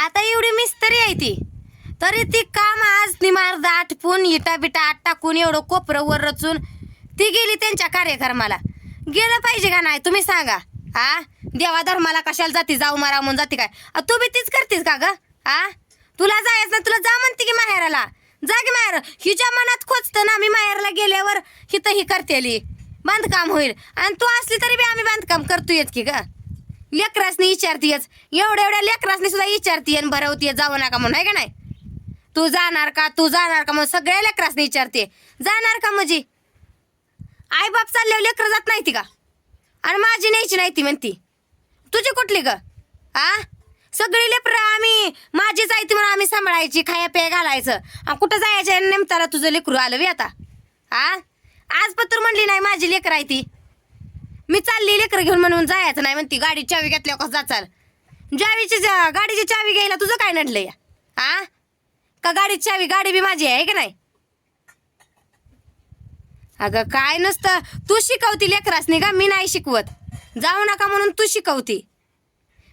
आता एवढी मिस्त्री आहे ती. तरी ती काम आज निमार आटपून इटा बिटा आत टाकून एवढं कोपरं वर रचून ती गेली त्यांच्या कार्यक्रमाला. गेलं पाहिजे का नाही तुम्ही सांगा. आ? देवा धर्माला कशाला जाती जाऊ मारा म्हणून जाते काय? तू बी तीच करतीस का ग? आ? तुला जायचं ना तुला जा म्हणते की माहेराला. जा की माहेर. हिच्या मनात खोचतं ना मी माहेरला गेल्यावर हिथं ही करतेली. बांधकाम होईल. आणि तू असली तरी बी आम्ही बांधकाम करतोयच की ग. लेकरासनी विचारतीयच. एवढ्या एवढ्या लेकरासनी सुद्धा विचारतीय आणि भरवतीय जाऊ नका म्हणून आहे का नाही? तू जाणार का? तू जाणार का म्हणून सगळ्या लेकरासनी विचारते जाणार का म्हणजे? आई बाप चालल्यावर लेकरं जात नाही ती का? आणि माझी न्यायची नाही ती म्हणती. तुझी कुठली ग? आ? सगळी लेकर आम्ही माझी जायती म्हणून आम्ही सांभाळायची खाया पेय घालायचं. कुठं जायचं नेमताला तुझं लेकरू आलं बी आता? आ? आज पत्र म्हणली नाही माझी लेकर आहे ती. मी चालली लेकर घेऊन म्हणून जायचं नाही म्हणती गाडी चावी घेतल्यावर कसं जाचाल? ज्यावीची जा- गाडीची चावी घ्यायला तुझं काय नडलंय? या आ? का गाडीची चावी गाडी बी माझी आहे का नाही? अगं काय नसतं तू शिकवती लेकरासनी का मी नाही शिकवत. जाऊ नका म्हणून तू शिकवती.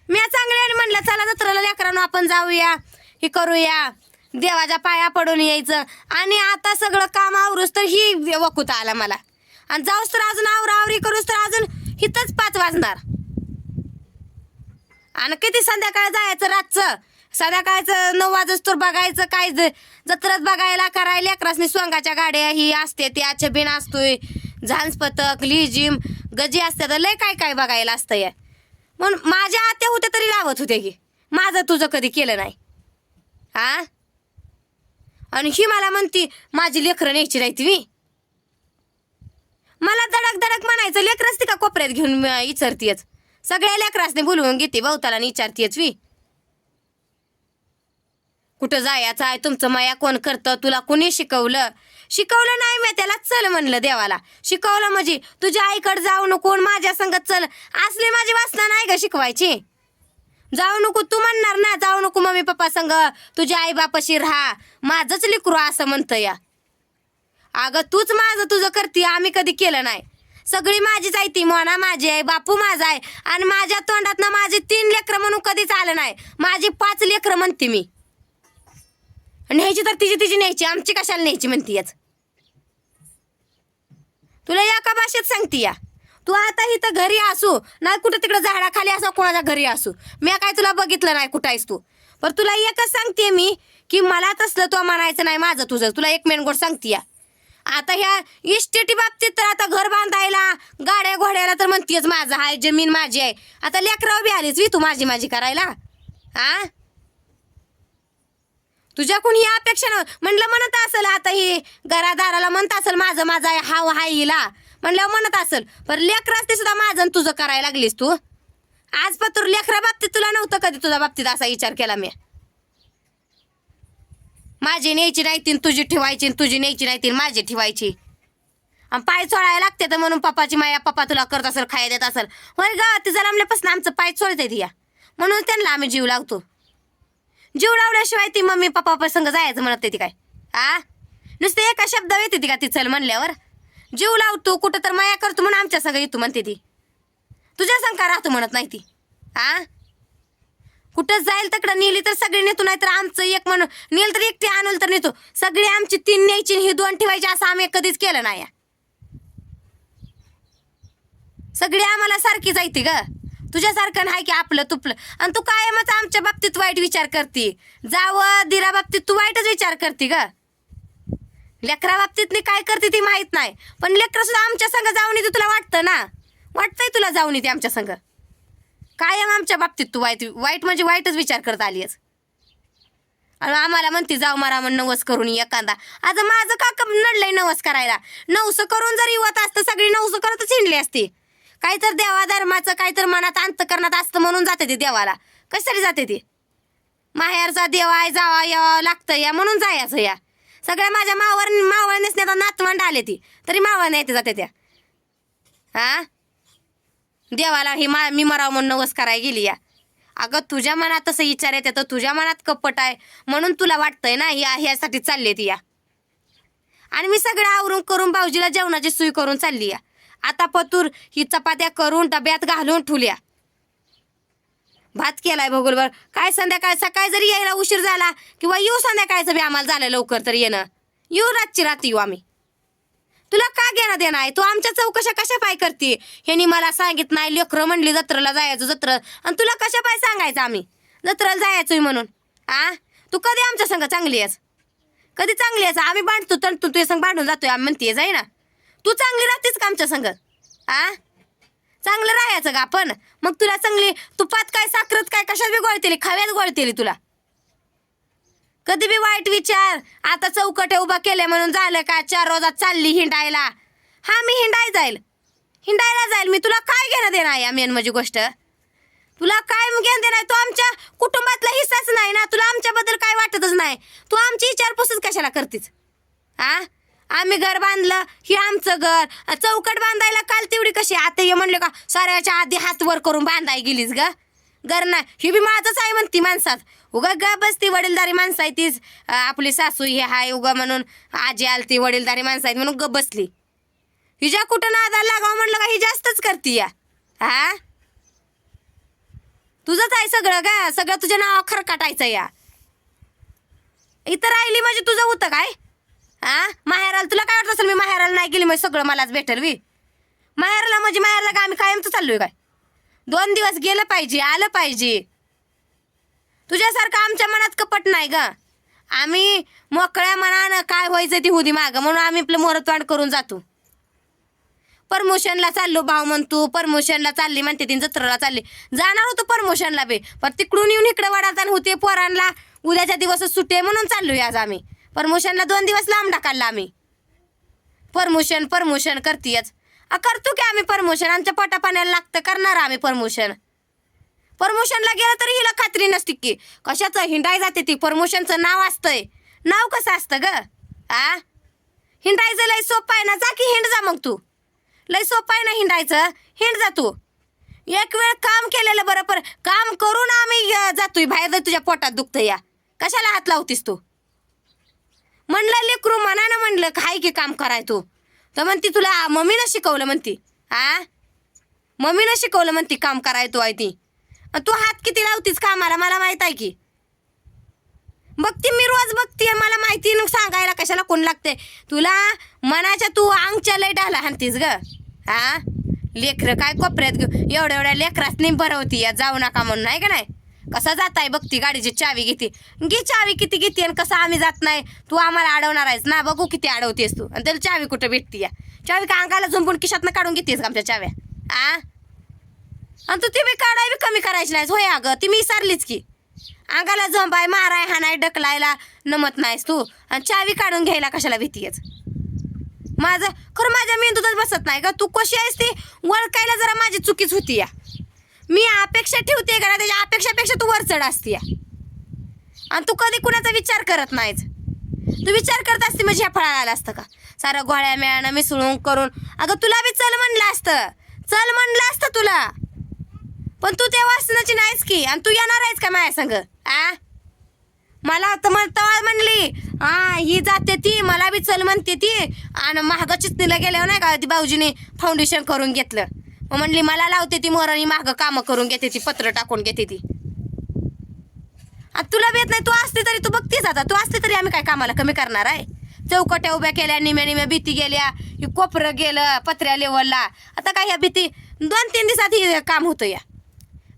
मी चांगल्याने म्हणलं चला जत्राला लेकरांनो आपण जाऊया हे करूया. देवाच्या पाया पडून यायचं. आणि आता सगळं काम आवरूस तर ही वकुता आला मला. आणि जाऊस तर अजून आवरा आवरी करूस तर अजून इथंच पाच वाजणार. आणि किती संध्याकाळ जायचं रातचं? संध्याकाळचं नऊ वाजच तर बघायचं काय ज- बघायला करायला लेकरासनी सोंगाच्या गाड्या ही असते त्या छबिन असतोय. झांज पथक लिजिम गजी असते तर लय काय काय बघायला असतं या. म्हणून माझ्या आत्या होत्या तरी लावत होते की. माझं तुझं कधी केलं नाही. हा आणि ही मला म्हणती माझी लेकरं न्यायची नाही तुम्ही मला धडक धडक म्हणायचं. लेकरच ती का कोपऱ्यात घेऊन विचारतीयच सगळ्या लेकरासने बोलवून घेते बहुताला आणि विचारतीयच वी. कुठं जायचं आहे? तुमचं माया कोण करतं? तुला कुणी शिकवलं? शिकवलं नाही मी त्याला चल म्हणलं देवाला. शिकवलं म्हणजे तुझ्या आईकडे जाऊ नको माझ्या संगत चल. असले माझी वासना नाही का शिकवायची. जाऊ नको तू म्हणणार ना जाऊ नको मम्मी पप्पा संग. तुझ्या आई बापाशी राहा. माझंच लिकरू असं म्हणतं या. अगं तूच माझं तुझं करते आम्ही कधी केलं नाही. सगळी माझीच आहे ती मोना माझी आहे बापू माझा आहे आणि माझ्या तोंडात ना माझे तीन लेकरं म्हणून कधीच आलं नाही. माझी पाच लेकरं म्हणते मी. न्यायची तर तिची तिची न्यायची आमची कशाला न्यायची म्हणती याच? तुला या का भाषेत सांगते या? तू आता इथं घरी असू नाही कुठं तिकडं झाडाखाली असो कोणाच्या घरी असू. मी काय तुला बघितलं नाही कुठं आहेस तू. पण तुला एकच सांगते मी की मला तसलं तो म्हणायचं नाही माझं तुझं. तुला एक मेन गोड सांगते या. आता ह्या इस्टेटी बाबतीत तर आता घर बांधायला गाड्या घोड्याला तर म्हणतेच माझं आहे जमीन माझी आहे. आता लेकराव बी आलीच वी तू माझी माझी करायला. हा तुझ्याकडून ही अपेक्षा न म्हणलं म्हणत असेल आता ही घरादाराला म्हणत असेल माझं माझं आहे हाव हाय हिला. म्हणल्यावर म्हणत असेल पण लेकराच ते सुद्धा माझं आणि तुझं करायला लागलीस तू. आज पत्र लेकरा बाबतीत तुला नव्हतं कधी तुझ्या बाबतीत असा विचार केला मी. माझी न्यायची नाही तीन तुझी ठेवायची तुझी न्यायची नाही तीन माझी ठेवायची. आणि पाय चोळायला लागते तर म्हणून पप्पाची माया पप्पा तुला करत असेल खाया देत असेल. होय ग तिचा लांबल्यापासून आमचं पाय चोळते ती या म्हणून त्यांना आम्ही जीव लावतो. जीव लावल्याशिवाय ती मम्मी पप्पा संग जायचं म्हणत ती काय? आ? नुसते एका शब्द येते ती का ती चल म्हणल्यावर? जीव लावतो कुठं तर माया करतो म्हणून आमच्या संग येतो म्हणते ती. तुझ्या संग का राहतो म्हणत नाही ती? आ? कुठं जाईल तिकडं नेली तर सगळी नेतो नाही तर आमचं एक म्हणून नेल तर एकटी आणल तर नेतो. सगळी आमची तीन न्यायची ही दोन ठेवायची असं आम्ही कधीच केलं नाही. सगळी आम्हाला सारखी जायती ग. तुझ्यासारखं नाही की आपलं तुपलं. आणि तू कायमच आमच्या बाबतीत वाईट विचार करते. जावं दिरा बाबतीत तू वाईटच विचार करते ग. लेकरा बाबतीत काय करते ती माहीत नाही. पण लेकरं सुद्धा आमच्या संग जाऊन येते तुला वाटतं ना? वाटतंय तुला जाऊन येते आमच्या संग. कायम आमच्या बाबतीत तू वाईट वाईट म्हणजे वाईटच विचार करत आलीस आणि आम्हाला म्हणते जाऊ मारा म्हणून नवस करून एखादा. आज माझं का नडलंय नवस करायला. नवस करून जर युवत असतं सगळी नवस करतच हिंडली असती. काहीतर देवा धर्माचं काहीतर मनात अंतकरणात असतं म्हणून जाते ते देवाला. कशासाठी जाते ते? माहेरचा देवा आहे जावा यावा लागतं या म्हणून जायचं या. सगळ्या माझ्या मावर मावळ नेसण्याचा नातवंड आले ती. तरी मावळ नाही ते जाते त्या. हा देवाला ही मा मी मराव म्हणून नवस करायला गेली या. अगं तुझ्या मनात असं विचार येते तर तुझ्या मनात कपट आहे. म्हणून तुला वाटतंय ना या ह्यासाठी चालली ती या. आणि मी सगळं आवरून करून भाऊजीला जेवणाची सुई करून चालली या. आता पतूर ही चपात्या करून डब्यात घालून ठुल्या भात केलाय भगोलवर काय संध्याकाळ सकाळी जरी यायला उशीर झाला किंवा येऊ संध्याकाळचं बी आम्हाला झालं लवकर तर येणं. येऊ रातची रात येऊ आम्ही. तुला का घेणं देणं आहे? तू आमच्या चौकशा कशा पाय करते? ह्यानी मला सांगित नाही लेकरं म्हणली जत्रेला जायचं जत्र आणि तुला कशा पाय सांगायचं आम्ही? जत्रेला जायचोय म्हणून. आ? तू कधी आमच्या संग चांगली आहेस? कधी चांगली आहेस? आम्ही बांधतो तर तू तुझ्या संग बांधून जातोय आम्ही म्हणते जाई ना. तू चांगली राहतेस का आमच्या संग? आ? चांगलं राहायचं का आपण? मग तुला चांगली तुपात काय साखरत काय कशात बी गोळतेली? खाव्यात गोळतेली तुला. कधी बी वाईट विचार आता चौकटे उभा केले म्हणून झालं का चार रोजात चालली हिंडायला? हा मी हिंडाय जाईल. हिंडायला जाईल. मी तुला काय घेणं देणार आहे मेन म्हणजे गोष्ट? तुला काय घेणं देणार? तू आमच्या कुटुंबातला हिस्साच नाही ना. तुला आमच्याबद्दल काय वाटतच नाही. तू आमची विचारपूसच कशाला करतीस? हा आम्ही घर बांधलं हे आमचं घर. चौकट बांधायला काल तेवढी कशी? आता हे म्हणले का साऱ्याच्या आधी हात वर करून बांधाय गेलीस ग. घर नाही. ही बी माझंच आहे म्हणती माणसात. उगा ग बसती वडीलधारी माणसं आहे तीच. आपली सासू हे हाय उगा म्हणून आजी आलती वडीलधारी माणसं आहेत म्हणून ग बसली हिजा कुठं नादाला लागाव म्हणलं का? ही जास्तच करती या. हा तुझंच आहे सगळं का सगळं तुझ्या नाव खरकाटायचं या. इथं राहिली म्हणजे तुझं होतं काय? हा माहेराला तुला काय वाटत असेल मी माहेराला नाही गेली म्हणजे सगळं मलाच भेटेल वी माहेराला म्हणजे माहेरला का आम्ही कायमचं चाललोय काय? दोन दिवस गेलं पाहिजे आलं पाहिजे. तुझ्यासारखं आमच्या मनात कपट नाही ग. आम्ही मोकळ्या मनानं काय व्हायचं ती होती मागं म्हणून आम्ही आपलं मोरतवाड करून जातो. परमोशनला चाललो भाऊ म्हणतो परमोशनला चालली म्हणते ती जत्रेला चालली. जाणार होतो परमोशनला बे पण तिकडून येऊन इकडे वडातान होते पोरांना उद्याच्या दिवस सुटे म्हणून चाललो आज आम्ही. परमोशनला दोन दिवस लांब टाकायला आम्ही. परमोशन परमोशन करतीयच. करतो की आम्ही परमोशन आमच्या पोटापाण्याला लागतं करणार आम्ही परमोशन. प्रमोशनला गेलं तरी हिला खात्री नसते की कशाचं हिंडाय जाते ती. प्रमोशनचं नाव असतंय. नाव कसं असतं ग? आ? हिंडायचं लय सोपं आहे ना. जा की हिंड जा मग तू. लय सोपं आहे ना हिंडायचं. हिंड जा तू. एक वेळ काम केलेलं बरं पर काम करून आम्ही जातोय. बाहेर तुझ्या पोटात दुखतं या. कशाला हात लावतीस तू? म्हणलं लेकरू मनानं म्हणलं काय की काम कराय तू. तर म्हणती तुला मम्मीनं शिकवलं म्हणती. आ? मम्मीनं शिकवलं म्हणती काम कराय तू आहे ती. तू हात किती लावतीस कामाला? मला माहीत आहे की. बघते मी रोज बघते मला माहिती सांगायला कशाला कोण लागते तुला मनाच्या तू अंगच्या लय डाला हाणतीस ग. हा लेकरं काय कोपऱ्यात घेऊ एवढ्या एवढ्या लेकरात नाही भरवती या जाऊ नका म्हणून आहे का नाही? कसं जात आहे बघती गाडीची चावी घेते. घे चावी किती घेते आणि कसं आम्ही जात नाही? तू आम्हाला अडवणार आहेस ना बघू किती अडवतेस तू. आणि त्याला चावी कुठं भेटती या? चावी का अंगाला झुंपून खिशातनं काढून घेतेस का आमच्या चाव्या? आ? आणि तू ती बी काढाय बी कमी करायची नाहीस. होय अगं ती मी विसरलीच की. अंगाला झोंबाय माराय हाणाय डकलायला नमत नाहीस तू. आणि चावी काढून घ्यायला कशाला भीतीयच माझं खरं माझ्या मेंदूतच बसत नाही का तू कशी आहेस ती? वळखायला जरा माझी चुकीच होती या. मी अपेक्षा ठेवते का ना त्याच्या अपेक्षापेक्षा तू वर चढ असती या. आणि तू कधी कुणाचा विचार करत नाहीच तू विचार करत असते म्हणजे ह्या फळाला आलं असतं का? सारं गोळ्या मिळाणं मिसळून करून. अगं तुला बी चल म्हणलं असतं. चल म्हणलं असतं तुला. पण तू त्या वाचनाची नाहीस की. आणि तू येणार आहेस का माझ्या संग? आ? मला तर मग तवा म्हणली. हा ही जाते ती. मला बी चल म्हणते ती. आणि महाग चित्तीला गेल्यावर नाही का ती भाऊजीने फाउंडेशन करून घेतलं. मग म्हणली मला लावते ती मोरानी मागं कामं करून घेते ती पत्र टाकून घेते ती. आता तुला भेट येत नाही. तू असते तरी तू बघतीस आता. तू असते तरी आम्ही काय कामाला कमी करणार आहे? चौकट्या उभ्या केल्या निम्या निम्या भीती गेल्या ही कोपरं गेलं पत्र्या लेवलला. आता काय ह्या भीती? दोन तीन दिवसात ही काम होतं या.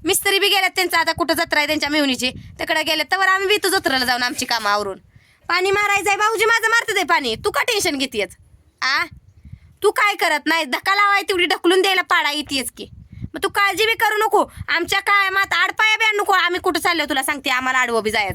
मिस्त्री बी गेल्यात त्यांचं आता कुठं जत्रा आहे त्यांच्या मेहुनीची तिकडे गेले तर आम्ही बी तू जत्राला जाऊन आमची कामं आवरून. पाणी मारायचंय भाऊजी माझं मारत आहे पाणी. तू का टेन्शन घेतेयच आ? तू काय करत नाही? धक्का लावाय तेवढी ढकलून द्यायला पाडा येतेस की. मग तू काळजी बी करू नको. आमच्या काय मात आडपाया बी आणू नको. आम्ही कुठं चाललो तुला सांगते. आम्हाला आडवं बी जायचं